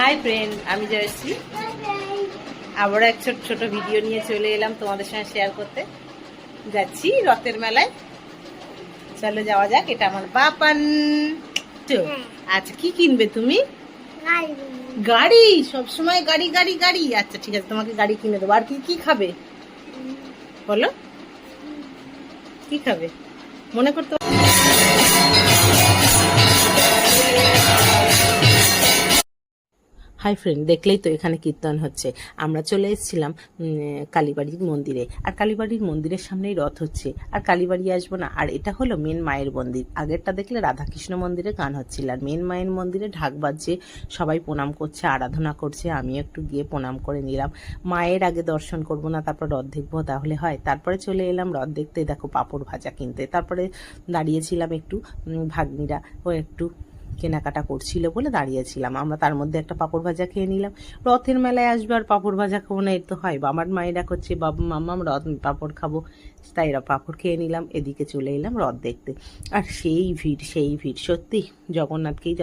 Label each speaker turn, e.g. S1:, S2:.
S1: Hi friend আমি জয়শ্রী। আবারও এক ছোট ছোট ভিডিও নিয়ে চলে এলাম তোমাদের সঙ্গে শেয়ার করতে। যাচ্ছি রথের মেলায়। চলো যাওয়া যাক এটা আমার বাপান। তো, আচ্ছা কি কিনবে তুমি? গাড়ি। সব সময় গাড়ি গাড়ি গাড়ি। আচ্ছা ঠিক আছে তোমাকে গাড়ি কিনে দেবো। আর কি কি খাবে? বলো। কি খাবে? মনে করতে হাই ফ্রেন্ড দেখলেই তো এখানে কীর্তন হচ্ছে। আমরা চলে এসেছিলাম কালীবাড়ির মন্দিরে। আর কালীবাড়ির মন্দিরের সামনেই রথ হচ্ছে। আর কালীবাড়ি আসব না, আর এটা হলো মেন মায়ের মন্দির। আগেরটা দেখলে রাধাকৃষ্ণ মন্দিরে গান হচ্ছিল। আর মেন মায়ের মন্দিরে ঢাক বাজছে, সবাই প্রণাম করছে, আরাধনা করছে আমি একটু গিয়ে প্রণাম করে নিলাম। মায়ের আগে দর্শন করব না, তারপর রথ দেখব, তাহলে হয়। তারপরে চলে এলাম রথ দেখতে, দেখো পাঁপড় ভাজা কিনতে। তারপরে দাঁড়িয়েছিলাম একটু ভাগ্নিরা ও একটু কেনাকাটা করছিল বলে দাঁড়িয়েছিলাম। আমরা তার মধ্যে একটা পাঁপড় ভাজা খেয়ে নিলাম। রথের মেলায় আসবে আর পাঁপড় ভাজা খাব না, এর তো হয়। বাবার মায়েরা করছে বাবা, মাম্মা রথ, পাঁপড় খাব। তাই পাঁপড় খেয়ে নিলাম, এদিকে চলে এলাম রথ দেখতে। আর সেই ভিড় সেই ভিড়, সত্যি জগন্নাথকেই